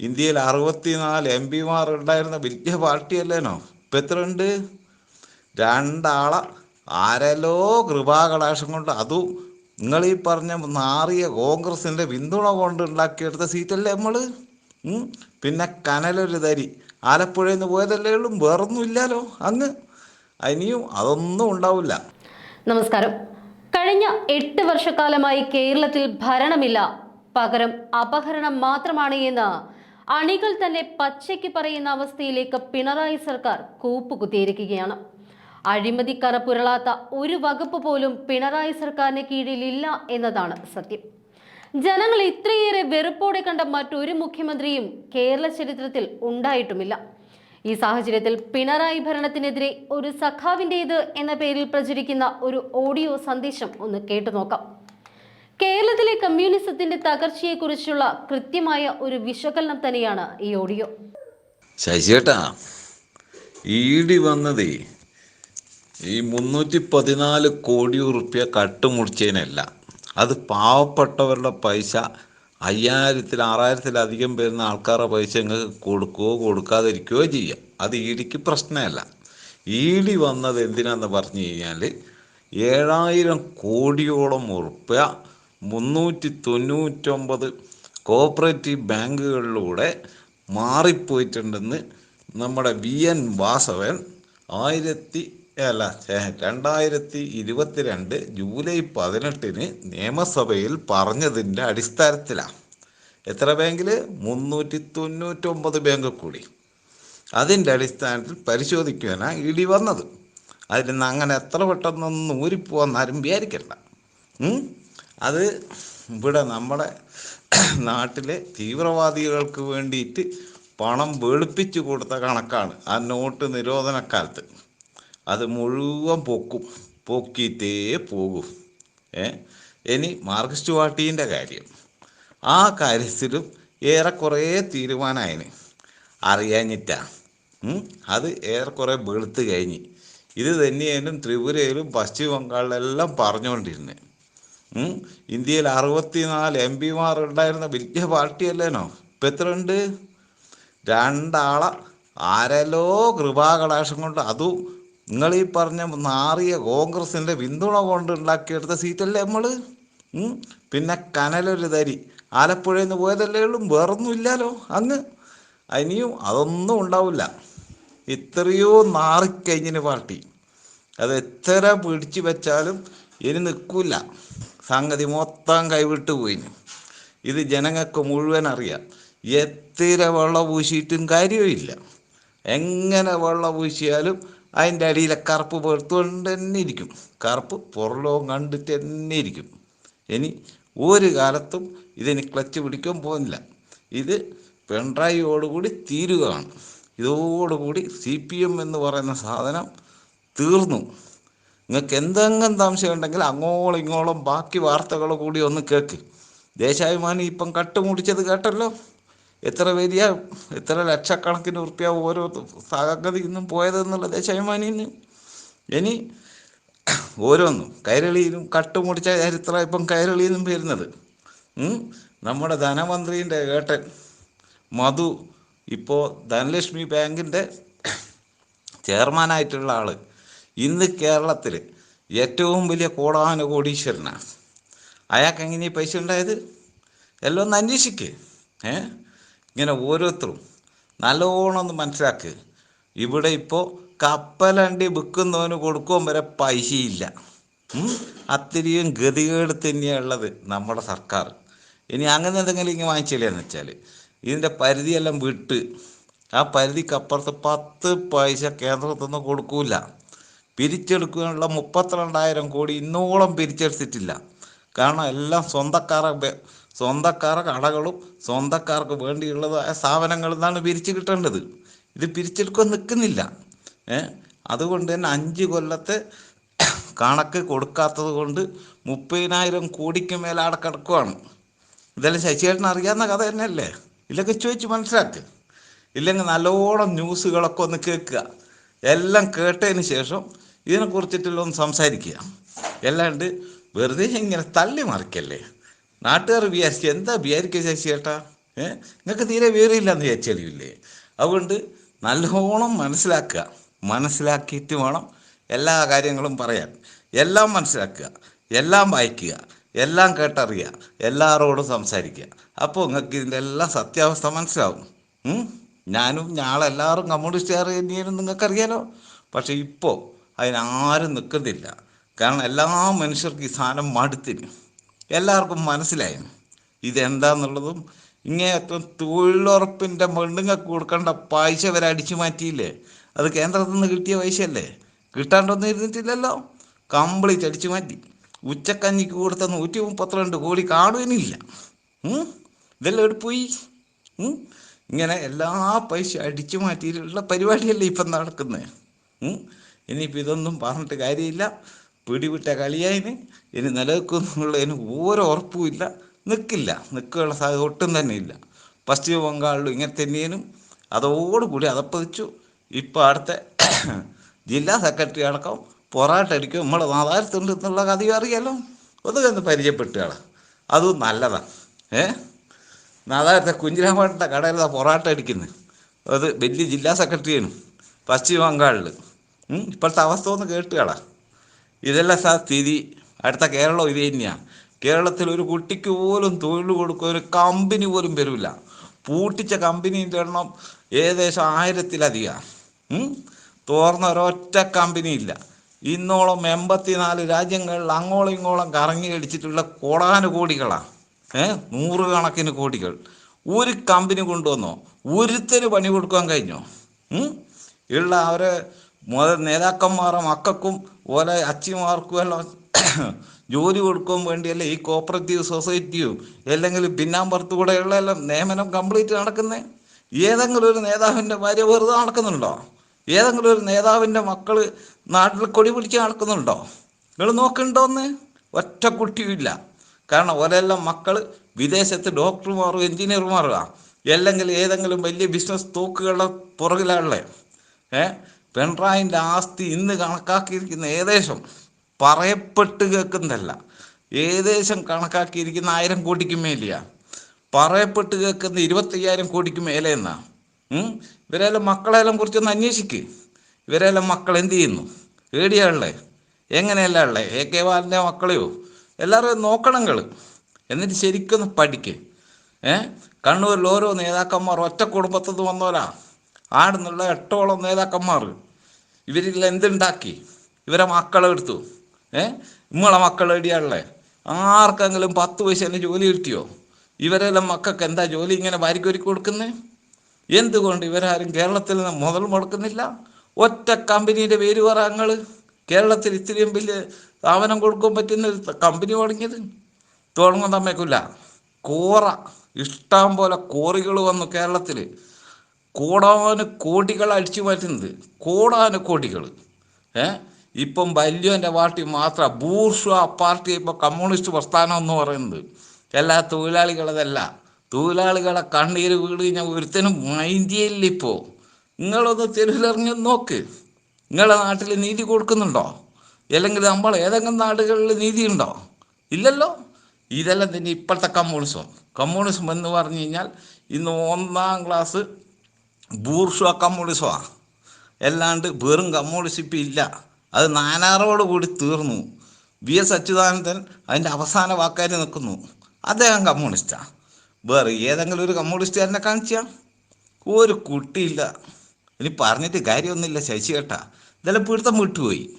ഇന്ത്യയിൽ അറുപത്തിനാല് എം പിമാർ ഉണ്ടായിരുന്ന വലിയ പാർട്ടിയല്ലേനോ? ഇപ്പം എത്ര ഉണ്ട്? രണ്ടാളെ. ആരെല്ലോ കൃപാകടാശം കൊണ്ട് അതും നിങ്ങൾ ഈ പറഞ്ഞ നാറിയ കോൺഗ്രസിന്റെ പിന്തുണ കൊണ്ട് ഉണ്ടാക്കിയെടുത്ത സീറ്റല്ലേ നമ്മൾ പിന്നെ കനലൊരു തരി. ആലപ്പുഴയിൽ നിന്ന് പോയതല്ലേ ഉള്ളൂ. വേറൊന്നും ഇല്ലല്ലോ അങ്ങ്. ഇനിയും അതൊന്നും ഉണ്ടാവില്ല. നമസ്കാരം. കഴിഞ്ഞ എട്ട് വർഷക്കാലമായി കേരളത്തിൽ ഭരണമില്ല. പകരം അപഹരണം മാത്രമാണ് എന്ന് അണികൾ തന്നെ പച്ചയ്ക്ക് പറയുന്ന അവസ്ഥയിലേക്ക് പിണറായി സർക്കാർ കൂപ്പുകുത്തിയിരിക്കുകയാണ്. അഴിമതി കറപുരളാത്ത ഒരു വകുപ്പ് പോലും പിണറായി സർക്കാരിന് കീഴിലില്ല എന്നതാണ് സത്യം. ജനങ്ങൾ ഇത്രയേറെ വെറുപ്പോടെ കണ്ട മറ്റൊരു മുഖ്യമന്ത്രിയും കേരള ചരിത്രത്തിൽ ഉണ്ടായിട്ടുമില്ല. ഈ സാഹചര്യത്തിൽ പിണറായി ഭരണത്തിനെതിരെ ഒരു സഖാവിന്റേത് എന്ന പേരിൽ പ്രചരിക്കുന്ന ഒരു ഓഡിയോ സന്ദേശം ഒന്ന് കേട്ടു നോക്കാം കേരളത്തിലെ കമ്മ്യൂണിസത്തിന്റെ തകർച്ചയെക്കുറിച്ചുള്ള കൃത്യമായ ഒരു വിശകലനം തന്നെയാണ് ഈ ഓഡിയോ. ശശിയേട്ടാ ഈടി വന്നതേ ഈ മുന്നൂറ്റി പതിനാല് കോടി ഉറുപ്പ്യ കട്ടുമുടിച്ചതിനല്ല. അത് പാവപ്പെട്ടവരുടെ പൈസ അയ്യായിരത്തിൽ ആറായിരത്തിലധികം വരുന്ന ആൾക്കാരുടെ പൈസ നിങ്ങൾക്ക് കൊടുക്കുകയോ കൊടുക്കാതിരിക്കുകയോ ചെയ്യാം അത് ഈടിക്ക് പ്രശ്നമല്ല. ഈടി വന്നത് എന്തിനാന്ന് പറഞ്ഞു കഴിഞ്ഞാൽ ഏഴായിരം കോടിയോളം ഉറുപ്പ്യ മുന്നൂറ്റി തൊണ്ണൂറ്റൊമ്പത് കോപ്പറേറ്റീവ് ബാങ്കുകളിലൂടെ മാറിപ്പോയിട്ടുണ്ടെന്ന് നമ്മുടെ വി എൻ വാസവൻ ആയിരത്തി അല്ല രണ്ടായിരത്തി ഇരുപത്തിരണ്ട് ജൂലൈ പതിനെട്ടിന് നിയമസഭയിൽ പറഞ്ഞതിന്റെ അടിസ്ഥാനത്തിലാണ്. എത്ര ബാങ്കിൽ മുന്നൂറ്റി തൊണ്ണൂറ്റൊമ്പത് ബാങ്ക് കൂടി. അതിന്റെ അടിസ്ഥാനത്തിൽ പരിശോധിക്കുവാനാണ് ഇടി വന്നത്. അതിൽ നിന്ന് അങ്ങനെ എത്ര പെട്ടെന്നൊന്നും ഊരിപ്പോവാന്നാരും വിചാരിക്കണ്ട. ഉം? അത് ഇവിടെ നമ്മുടെ നാട്ടിലെ തീവ്രവാദികൾക്ക് വേണ്ടിയിട്ട് പണം വെളുപ്പിച്ചു കൊടുത്ത കണക്കാണ് ആ നോട്ട് നിരോധനക്കാലത്ത്. അത് മുഴുവൻ പൊക്കും പൊക്കിയിട്ടേ പോകും. ഏ? ഇനി മാർക്സിസ്റ്റ് പാർട്ടീന്റെ കാര്യം. ആ കാര്യത്തിലും ഏറെക്കുറെ തീരുമാനമായിന് അറിയാഞ്ഞിട്ടാ? അത് ഏറെക്കുറെ വെളുത്ത് കഴിഞ്ഞ്. ഇത് തന്നെയായാലും ത്രിപുരയിലും പശ്ചിമ ബംഗാളിലെല്ലാം പറഞ്ഞുകൊണ്ടിരുന്നത്? ഇന്ത്യയിൽ അറുപത്തിനാല് എം പിമാർ ഉണ്ടായിരുന്ന വലിയ പാർട്ടിയല്ലേനോ? ഇപ്പം എത്ര ഉണ്ട് രണ്ടാളെ ആരല്ലോ കൃപാകടാശം കൊണ്ട് അതും നിങ്ങൾ ഈ പറഞ്ഞ നാറിയ കോൺഗ്രസിന്റെ പിന്തുണ കൊണ്ട് ഉണ്ടാക്കിയെടുത്ത സീറ്റല്ലേ നമ്മൾ പിന്നെ കനലൊരു തരി. ആലപ്പുഴയിൽ നിന്ന് പോയതല്ലേ ഉള്ളൂ? വേറൊന്നും ഇല്ലല്ലോ അങ്ങ്. ഇനിയും അതൊന്നും ഉണ്ടാവില്ല. ഇത്രയോ നാറിക്കഴിഞ്ഞിന് പാർട്ടി. അത് എത്ര പിടിച്ചു വെച്ചാലും ഇനി നിൽക്കില്ല സംഗതി മൊത്തം കൈവിട്ട് പോയിന്. ഇത് ജനങ്ങൾക്ക് മുഴുവൻ അറിയാം. എത്ര വെള്ളം പൂശിയിട്ടും കാര്യമില്ല എങ്ങനെ വെള്ളം പൂശിയാലും അതിന്റെ അടിയിലെ കറുപ്പ് പുറത്തുകൊണ്ട് തന്നെ ഇരിക്കും കറുപ്പ് പുറലോകം കണ്ടിട്ട് തന്നെ ഇരിക്കും ഇനി ഒരു കാലത്തും ഇതിന് ക്ലച്ച് പിടിക്കാൻ പോകുന്നില്ല. ഇത് പിണറായിയോടുകൂടി തീരുകയാണ്. ഇതോടുകൂടി സി പി എം എന്ന് പറയുന്ന സാധനം തീർന്നു. നിങ്ങൾക്ക് എന്തെങ്കിലും സംശയം ഉണ്ടെങ്കിൽ അങ്ങോളം ഇങ്ങോളം ബാക്കി വാർത്തകൾ കൂടി ഒന്ന് കേൾക്ക് ദേശാഭിമാനി ഇപ്പം കട്ടുമുടിച്ചത് കേട്ടല്ലോ? എത്ര വലിയ എത്ര ലക്ഷക്കണക്കിന് ഉറുപ്പ്യ ഓരോ സഹഗതി ഇന്നും പോയത് പോയതെന്നുള്ള ദേശാഭിമാനിന്ന്? ഇനി ഓരോന്നും കൈരളിയിലും കട്ടുമുടിച്ച ചരിത്രം ഇപ്പം കൈരളിയിൽ വരുന്നത്. നമ്മുടെ ധനമന്ത്രിന്റെ ഏട്ടൻ മധു ഇപ്പോൾ ധനലക്ഷ്മി ബാങ്കിന്റെ ചെയർമാനായിട്ടുള്ള ആൾ. ഇന്ന് കേരളത്തിൽ ഏറ്റവും വലിയ കോടാനുകോടീശ്വരനാണ്. അയാൾക്ക് എങ്ങനെ ഈ പൈസ ഉണ്ടായത്? എല്ലാം ഒന്ന് അന്വേഷിക്ക്. ഏ? ഇങ്ങനെ ഓരോരുത്തരും നല്ലോണം ഒന്ന് മനസ്സിലാക്ക്. ഇവിടെ ഇപ്പോൾ കപ്പലണ്ടി വിൽക്കുന്നവന് കൊടുക്കുവാൻ വരെ പൈസയില്ല? അത്രയും ഗതികേട് തന്നെയാണ് ഉള്ളത് നമ്മുടെ സർക്കാർ. ഇനി അങ്ങനെ എന്തെങ്കിലും ഇങ്ങനെ വാങ്ങിച്ചില്ലെന്ന് വെച്ചാൽ ഇതിന്റെ പരിധിയെല്ലാം വിട്ട് ആ പരിധിക്കപ്പുറത്ത് പത്ത് പൈസ കേന്ദ്രത്തിൽ നിന്ന് കൊടുക്കൂല. പിരിച്ചെടുക്കാനുള്ള മുപ്പത്തിരണ്ടായിരം കോടി ഇന്നോളം പിരിച്ചെടുത്തിട്ടില്ല. കാരണം എല്ലാം സ്വന്തക്കാരെ സ്വന്തക്കാരെ കടകളും സ്വന്തക്കാർക്ക് വേണ്ടിയുള്ളതായ സ്ഥാപനങ്ങളിൽ നിന്നാണ് പിരിച്ചു കിട്ടേണ്ടത്. ഇത് പിരിച്ചെടുക്കാൻ നിൽക്കുന്നില്ല. അതുകൊണ്ട് തന്നെ അഞ്ച് കൊല്ലത്തെ കണക്ക് കൊടുക്കാത്തത് കൊണ്ട് മുപ്പതിനായിരം കോടിക്ക് മേലെ അവിടെ കിടക്കുവാണ്. ഇതെല്ലാം ശശിയേട്ടൻ അറിയാവുന്ന കഥ തന്നെയല്ലേ? ഇല്ലൊക്കെ ചോദിച്ച് മനസ്സിലാക്കുക ഇല്ലെങ്കിൽ നല്ലോണം ന്യൂസുകളൊക്കെ ഒന്ന് കേൾക്കുക. എല്ലാം കേട്ടതിന് ശേഷം ഇതിനെക്കുറിച്ചിട്ടുള്ള ഒന്ന് സംസാരിക്കുക. അല്ലാണ്ട് വെറുതെ ഇങ്ങനെ തള്ളി മറിക്കല്ലേ? നാട്ടുകാർ വിചാരിച്ചു എന്താ വിചാരിക്കുക ശശിയേട്ടാ ഏ? നിങ്ങൾക്ക് തീരെ വിവരമില്ലെന്ന് വിചാരിച്ചറിയില്ലേ അതുകൊണ്ട് നല്ലോണം മനസ്സിലാക്കുക. മനസ്സിലാക്കിയിട്ട് വേണം എല്ലാ കാര്യങ്ങളും പറയാൻ. എല്ലാം മനസ്സിലാക്കുക. എല്ലാം വായിക്കുക. എല്ലാം കേട്ടറിയുക. എല്ലാവരോടും സംസാരിക്കുക. അപ്പോൾ നിങ്ങൾക്ക് ഇതിന്റെ എല്ലാം സത്യാവസ്ഥ മനസ്സിലാവും? ഞാനും ഞാളെല്ലാവരും കമ്മ്യൂണിസ്റ്റുകാർ തന്നെയാണ് നിങ്ങൾക്കറിയാലോ? പക്ഷേ ഇപ്പോൾ അതിനാരും നിൽക്കുന്നില്ല. കാരണം എല്ലാ മനുഷ്യർക്കും ഈ സാധനം മടുത്തിന് എല്ലാവർക്കും മനസ്സിലായി. ഇതെന്താന്നുള്ളതും ഇങ്ങേയറ്റം തൊഴിലുറപ്പിന്റെ പെണ്ണുങ്ങൾക്ക് കൊടുക്കേണ്ട പൈസ വരെ അടിച്ചു മാറ്റിയില്ലേ? അത് കേന്ദ്രത്തിൽ നിന്ന് കിട്ടിയ പൈസയല്ലേ? കിട്ടാണ്ടൊന്നും ഇരുന്നിട്ടില്ലല്ലോ. കംപ്ലീറ്റ് അടിച്ചു മാറ്റി. ഉച്ചക്കഞ്ഞിക്ക് കൊടുത്ത നൂറ്റി മുപ്പത്തിരണ്ട് കോടി കാണുവാനില്ല? ഇതെല്ലാം എവിടെ പോയി? ഇങ്ങനെ എല്ലാ പൈസ അടിച്ചു മാറ്റിയിട്ടുള്ള പരിപാടിയല്ലേ ഇപ്പം നടക്കുന്നത് ഇനിയിപ്പോൾ ഇതൊന്നും പറഞ്ഞിട്ട് കാര്യമില്ല. പിടിവിട്ട കളിയായി ഇനി നിലനിൽക്കുന്നുള്ളതിന് ഓരോ ഉറപ്പുമില്ല നിൽക്കില്ല. നിൽക്കാനുള്ള സാധ്യത ഒട്ടും തന്നെ ഇല്ല. പശ്ചിമ ബംഗാളിലും ഇങ്ങനെ തന്നെയും അതോടുകൂടി അതപ്പതിച്ചു. ഇപ്പം അടുത്ത ജില്ലാ സെക്രട്ടറി അടക്കം പൊറാട്ടടിക്കും നമ്മളെ നാദാരത്തുണ്ട് എന്നുള്ള കഥയും അറിയാലോ? ഒന്ന് പരിചയപ്പെട്ടുകളാ അതും നല്ലതാണ് ഏ? നാദാരത്തെ കുഞ്ഞിരാമേട്ടന്റെ കടയിലാണ് പൊറാട്ട അടിക്കുന്നത് അത് വലിയ ജില്ലാ സെക്രട്ടറിയാണ് പശ്ചിമ ബംഗാളിൽ ഇപ്പോഴത്തെ അവസ്ഥ ഒന്ന് കേട്ടുകളാ. ഇതല്ല സാർ സ്ഥിതി. അടുത്ത കേരളം ഇത് തന്നെയാണ് കേരളത്തിൽ ഒരു കുട്ടിക്ക് പോലും തൊഴിൽ കൊടുക്കുക ഒരു കമ്പനി പോലും വരില്ല. പൂട്ടിച്ച കമ്പനീന്റെ എണ്ണം ഏകദേശം ആയിരത്തിലധികം. തോർന്ന ഒരൊറ്റ കമ്പനി ഇല്ല. ഇന്നോളം എൺപത്തിനാല് രാജ്യങ്ങളിൽ അങ്ങോളം ഇങ്ങോളം കറങ്ങി അടിച്ചിട്ടുള്ള കോടാനുകോടികളാണ് ഏ നൂറുകണക്കിന് കോടികൾ. ഒരു കമ്പനി കൊണ്ടുവന്നോ? ഒരുത്തര് പണി കൊടുക്കാൻ കഴിഞ്ഞോ? ഉള്ള അവരെ മുതൽ നേതാക്കന്മാരും മക്കൾക്കും ഓലെ അച്ചിമാർക്കും എല്ലാം ജോലി കൊടുക്കാൻ വേണ്ടിയല്ലേ ഈ കോപ്പറേറ്റീവ് സൊസൈറ്റിയും അല്ലെങ്കിൽ പിന്നാമ്പുറത്ത് കൂടെയുള്ള എല്ലാം നിയമനം കംപ്ലീറ്റ് നടക്കുന്നേ? ഏതെങ്കിലും ഒരു നേതാവിന്റെ ഭാര്യ വെറുതെ നടക്കുന്നുണ്ടോ? ഏതെങ്കിലും ഒരു നേതാവിന്റെ മക്കൾ നാട്ടിൽ കൊടി പിടിച്ച് നടക്കുന്നുണ്ടോ? നിങ്ങൾ നോക്കുന്നുണ്ടോന്ന് ഒറ്റ കുട്ടിയുമില്ല കാരണം ഓരെല്ലാം മക്കൾ വിദേശത്ത് ഡോക്ടർമാരും എഞ്ചിനീയർമാരും അല്ലെങ്കിൽ ഏതെങ്കിലും വലിയ ബിസിനസ് തോക്കുകളുടെ പുറകിലാണല്ലേ ഏ? പിണറായിന്റെ ആസ്തി ഇന്ന് കണക്കാക്കിയിരിക്കുന്ന ഏകദേശം പറയപ്പെട്ട് കേൾക്കുന്നതല്ല. ഏകദേശം കണക്കാക്കിയിരിക്കുന്ന ആയിരം കോടിക്ക് മേലെയാ. പറയപ്പെട്ട് കേൾക്കുന്ന ഇരുപത്തയ്യായിരം കോടിക്ക് മേലെ എന്നാ? ഇവരെല്ലാം മക്കളെല്ലാം കുറിച്ചൊന്ന് അന്വേഷിക്ക്. ഇവരെല്ലാം മക്കൾ എന്ത് ചെയ്യുന്നു? ഏടിയാളേ എങ്ങനെയല്ല ഉള്ളേ? എ കെ ബാലന്റെ മക്കളെയോ? എല്ലാവരും നോക്കണം നിങ്ങൾ എന്നിട്ട് ശരിക്കൊന്ന് പഠിക്ക്. ഏ? കണ്ണൂരിൽ ഓരോ നേതാക്കന്മാർ ഒറ്റ കുടുംബത്തിൽ നിന്ന് വന്നവരാ. ആടുന്നുള്ള എട്ടോളം നേതാക്കന്മാർ. ഇവരിൽ എന്തുണ്ടാക്കി? ഇവരെ മക്കളെ എടുത്തു. ഏ? നമ്മളെ മക്കൾ എടിയാണല്ലേ ആർക്കെങ്കിലും പത്ത് പൈസേന്റെ ജോലി കിട്ടിയോ? ഇവരെല്ലാം മക്കൾക്ക് എന്താ ജോലി ഇങ്ങനെ വാരിക്കൊരുക്കി കൊടുക്കുന്നത് എന്തുകൊണ്ട് ഇവരാരും കേരളത്തിൽ നിന്ന് മുതൽ മുടക്കുന്നില്ല? ഒറ്റ കമ്പനിയുടെ പേര് പറ കേരളത്തിൽ ഇത്രയും വലിയ സ്ഥാപനം കൊടുക്കാൻ പറ്റുന്ന ഒരു കമ്പനി തുടങ്ങിയത്? തുടങ്ങുന്ന തമ്മേക്കില്ല കോറ. ഇഷ്ടം പോലെ കോറികൾ വന്നു കേരളത്തിൽ കോടാന് കോടികൾ അടിച്ചു മാറ്റുന്നത്. കോടാന് കോടികൾ. ഏ? ഇപ്പം വല്യോന്റെ പാർട്ടി മാത്രം. ബൂർഷ പാർട്ടി ഇപ്പോൾ കമ്മ്യൂണിസ്റ്റ് പ്രസ്ഥാനം എന്ന് പറയുന്നത്. എല്ലാ തൊഴിലാളികളതല്ല തൊഴിലാളികളെ കണ്ണീര് വീട് കഴിഞ്ഞാൽ ഒരുത്തനും മൈൻഡിയല്ല ഇപ്പോൾ നിങ്ങളൊന്ന് തെരുവിലിറങ്ങി നോക്ക്. നിങ്ങളെ നാട്ടിൽ നീതി കൊടുക്കുന്നുണ്ടോ? അല്ലെങ്കിൽ നമ്മൾ ഏതെങ്കിലും നാടുകളിൽ നീതി ഉണ്ടോ ഇല്ലല്ലോ. ഇതെല്ലാം തന്നെ ഇപ്പോഴത്തെ കമ്മ്യൂണിസം. കമ്മ്യൂണിസം എന്ന് പറഞ്ഞു കഴിഞ്ഞാൽ ഇന്ന് ഒന്നാം ക്ലാസ് ബൂർഷ കമ്മ്യൂണിസമാണ് അല്ലാണ്ട് വെറും കമ്മ്യൂണിസം ഇപ്പം ഇല്ല അത് നാനാറോട് കൂടി തീർന്നു. വി എസ് അച്യുതാനന്ദൻ അതിന്റെ അവസാന വാക്കാരി നിൽക്കുന്നു. അദ്ദേഹം കമ്മ്യൂണിസ്റ്റാണ് വേറെ ഏതെങ്കിലും ഒരു കമ്മ്യൂണിസ്റ്റുകാരനെ കാണിച്ചാൽ ഒരു കുട്ടിയില്ല. ഇനി പറഞ്ഞിട്ട് കാര്യമൊന്നുമില്ല ശശി കേട്ടാ ഇതെല്ലാം പിടുത്തം വിട്ടുപോയി.